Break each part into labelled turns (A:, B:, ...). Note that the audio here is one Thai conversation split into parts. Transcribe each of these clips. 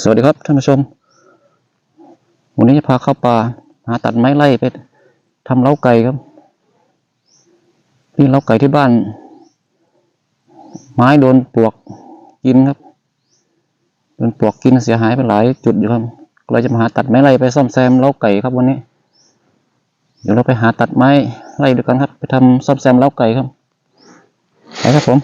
A: สวัสดีครับท่านผู้ชม วันนี้จะพาเข้าป่าหาตัดไม้ไล่ไปทำเล้าไก่ครับนี่เล้าไก่ที่บ้าน ไม้โดนปลวกกินครับโดนปลวกกินเสียหายไปหลายจุดอยู่ครับเลยจะมาหาตัดไม้ไล่ไปซ่อมแซมเล้าไก่ครับวันนี้ เดี๋ยวเราไปหาตัดไม้ไล่ด้วยกันครับ ไปทำซ่อมแซมเล้าไก่ครับไปครับผม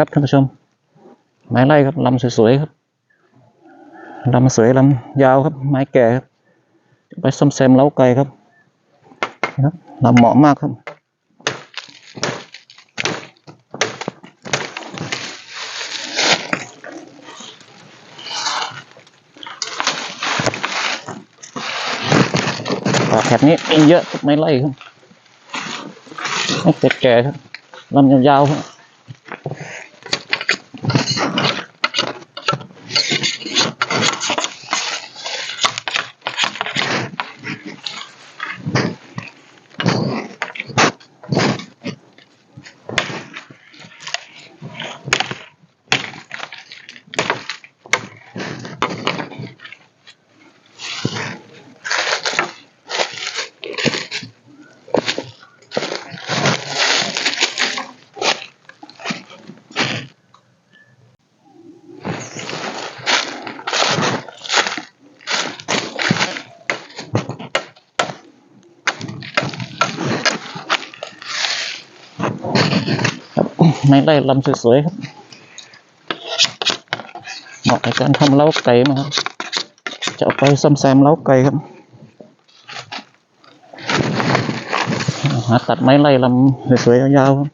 A: ครับท่านผู้ชม ไม้ไล่ครับลำสวยๆครับลำสวยลำยาวครับ ไม้แก่ครับไปซ่อมแซมเล้าไก่ครับนะครับลำเหมาะมากครับป่าแถบนี้มีเยอะไม้ไล่ครับไม้แก่ครับลำยาวๆครับ ไม้ไล่ลำสวยๆครับเหมาะในการทำเล้าไก่มาครับ จะเอาไปซ่อมแซมเล้าไก่ครับหาตัดไม้ไล่ลำสวยๆยาวๆครับ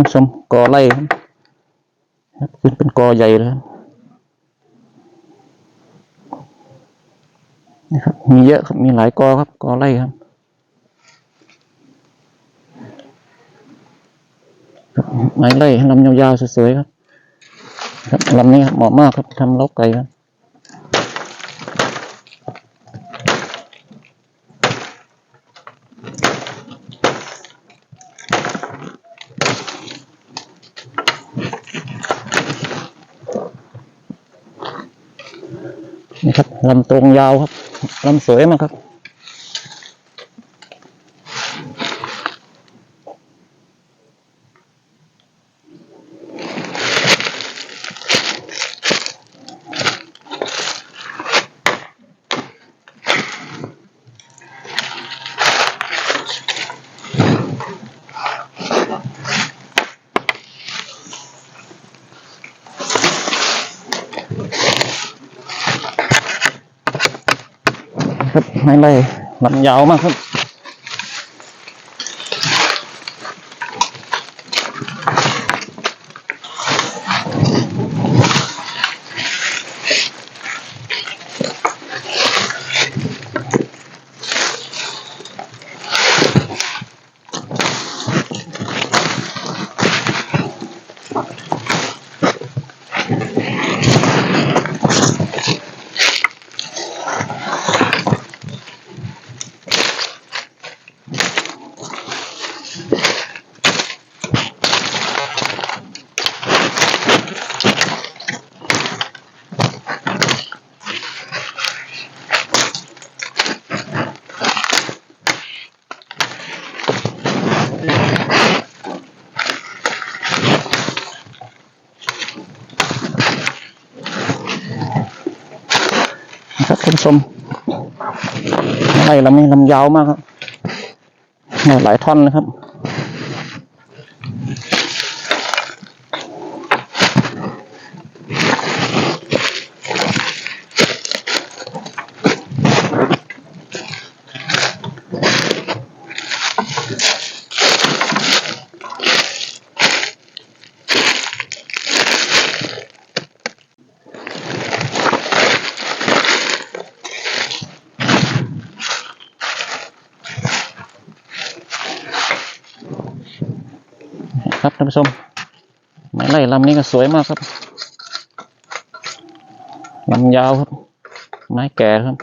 A: ท่านผู้ชมกอไล่ครับขึ้นเป็นกอใหญ่เลยนะครับ มีเยอะครับ มีหลายกอครับ กอไล่ครับ ไม้ไล่ลำยาวๆสวยๆครับ ครับลำนี้ครับเหมาะมากครับทำเล้าไก่ครับ ลำตรงยาวครับลำสวยมากครับ ไม่เล่ลำยาวมากครับ คุณผู้ชมไร่ลำนี้ลำยาวมากครับหลายท่อนนะครับ ท่านผู้ชมไม้ไล่ลำนี้ก็สวยมากครับลำยาวครับ ไม้แก่ครับ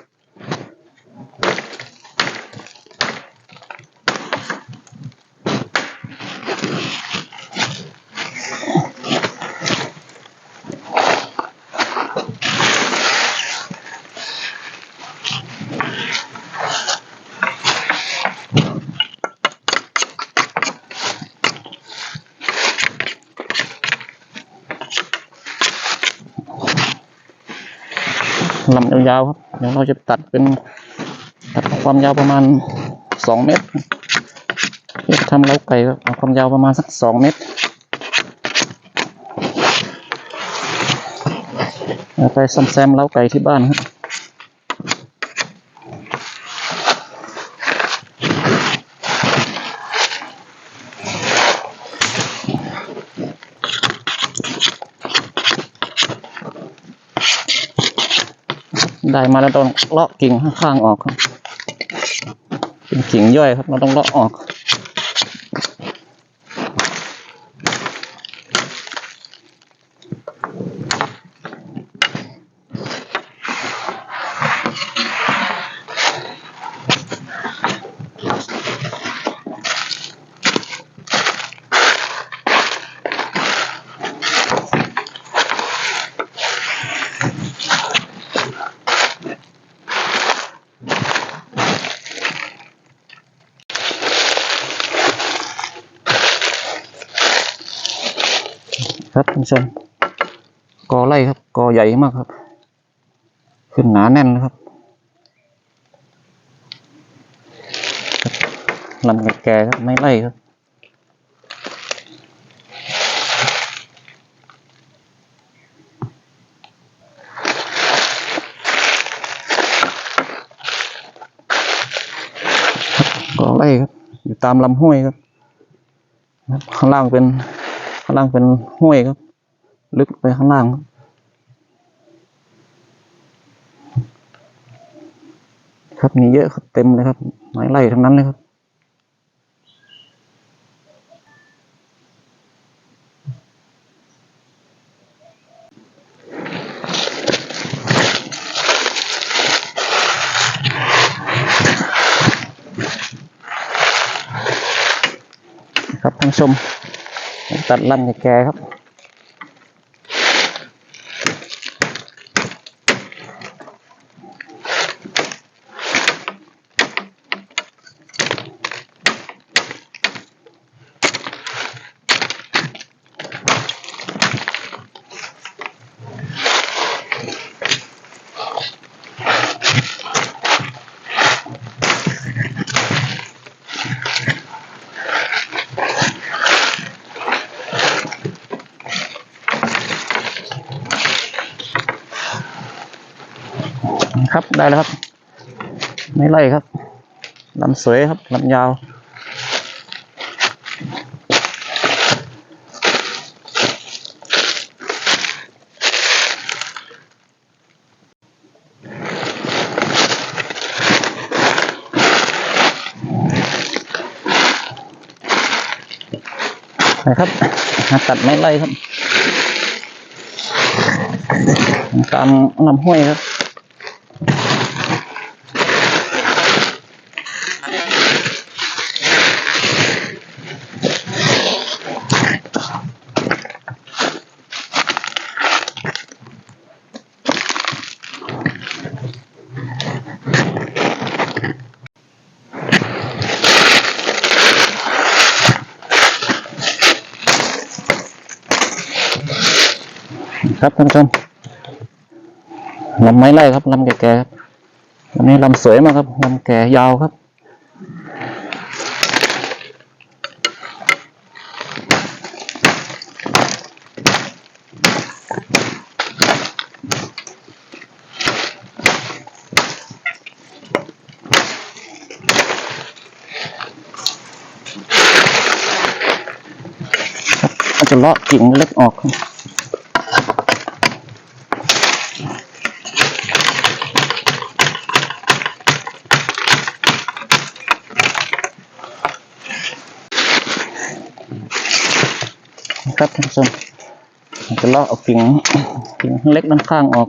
A: ลำ ยาวครับเดี๋ยวเราจะตัดเป็นตัดความยาวประมาณสองเมตรเพื่อทำเล้าไก่ครับความยาวประมาณสักสองเมตรไปซ่อมแซมเล้าไก่ที่บ้านครับ ได้มาแล้วต้องเลาะกิ่งข้างๆออกครับเป็นกิ่งย่อยครับ เราต้องเลาะออก ชมกอไร่ครับกอใหญ่มากครับ ขึ้นหนาแน่นนะครับลำแก่ๆครับไม่ไล่ครับกอไร่ครับ อยู่ตามลำห้วยครับข้างล่างเป็นข้างล่างเป็นห้วยครับ ลึกไปข้างล่าง ครับมีเยอะครับเต็มเลยครับไม้ไร่ทั้งนั้นเลยครับครับท่านชม ตัดลำแก่ครับ ได้แล้วครับ ไม่ไล่ครับลำสวยครับลำยาวนะครับมาตัดไม้ไล่ครับ ตามลำห้วยครับ ครับท่านผู้ชมลำไม้ไล่ครับลำแก่ๆครับวันนี้ลำสวยมากครับลำแก่ยาวครับอาจจะเลาะกิ่งเล็กออกครับ ครับท่านผู้ชมจะลอกเอากิ่งกิ่งเล็กด้านข้างออก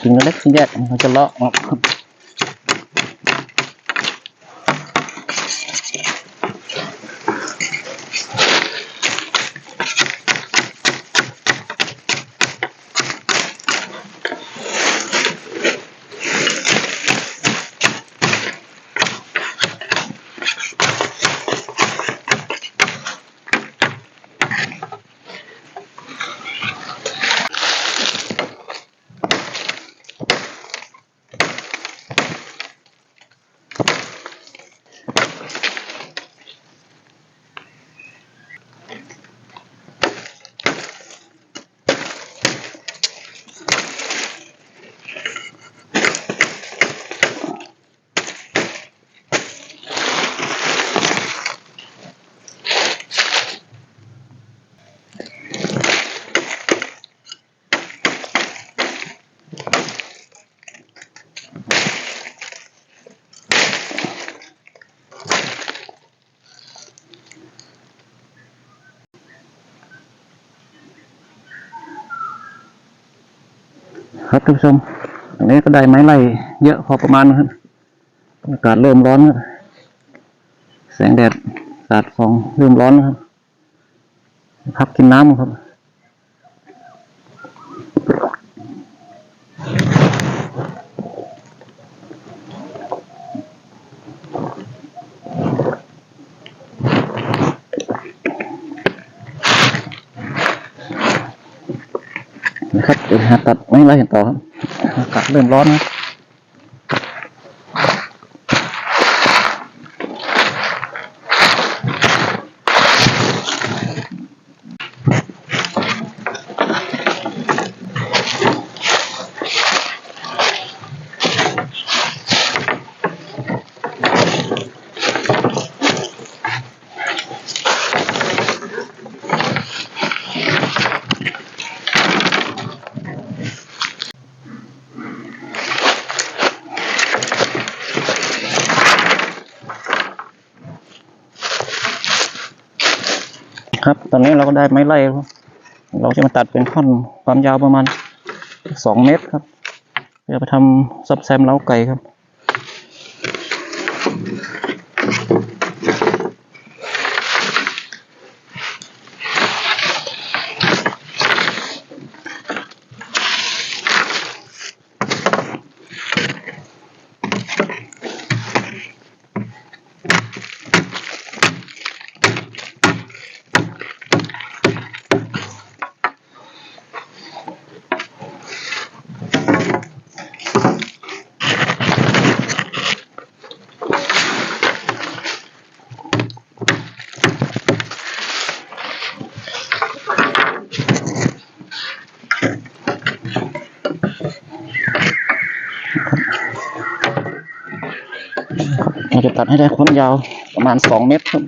A: กิ่งเล็กที่แยกเราจะลอกออก ท่านผู้ชมอันนี้ก็ได้ไม้ไล่เยอะพอประมาณครับอากาศเริ่มร้อนครับแสงแดดสาดฟองเริ่มร้อนครับพักกินน้ำครับ นะครับเดี๋ยวหา ตัดไม่ไล่กันต่อครับอากาศเริ่มร้อนนะครับ ได้ไม้ไล่เราจะมาตัดเป็นท่อนความยาวประมาณสองเมตรครับเพื่อไปทำซับแซมเล้าไก่ครับ เราจะตัดให้ได้ความยาวประมาณสองเมตรครับ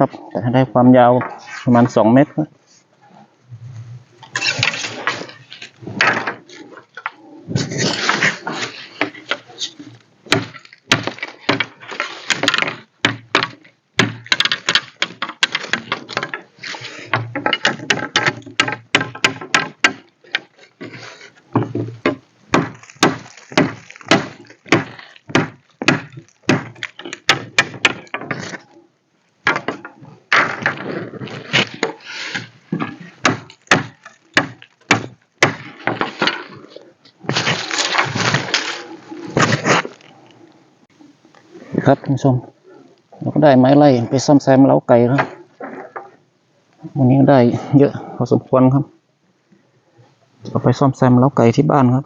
A: ครับ แต่ถ้าได้ความยาวประมาณสองเมตร ครับท่านผู้ชมเราก็ได้ไม้ไล่ไปซ่อมแซมเล้าไก่ครับวันนี้ได้เยอะพอสมควรครับเอาไปซ่อมแซมเล้าไก่ที่บ้านครับ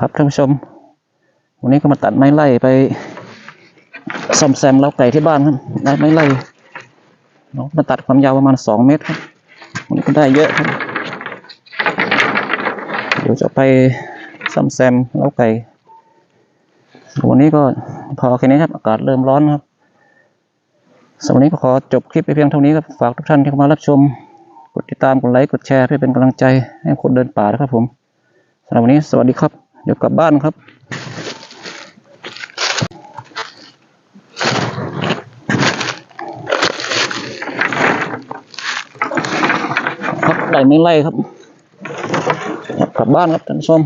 A: ครับท่านผู้ชม วันนี้ก็มาตัดไม้ไล่ไปซ่อมแซมเล้าไก่ที่บ้านครับได้ไม้ไล่เรามาตัดความยาวประมาณสองเมตรครับ วันก็ได้เยอะครับเดี๋ยวจะไปซ่อมแซมเล้าไก่วันนี้ก็พอแค่นี้ครับ อากาศเริ่มร้อนครับสำหรับนี้ก็ขอจบคลิปไปเพียงเท่านี้ครับ ฝากทุกท่านที่เข้ามารับชม กดติดตาม กดไลค์ กดแชร์เพื่อเป็นกำลังใจให้คนเดินป่านะครับผมสำหรับวันนี้สวัสดีครับ เดี๋ยวกลับบ้านครับ ครับได้ไม่ไล่ครับกลับบ้านครับท่านผู้ชม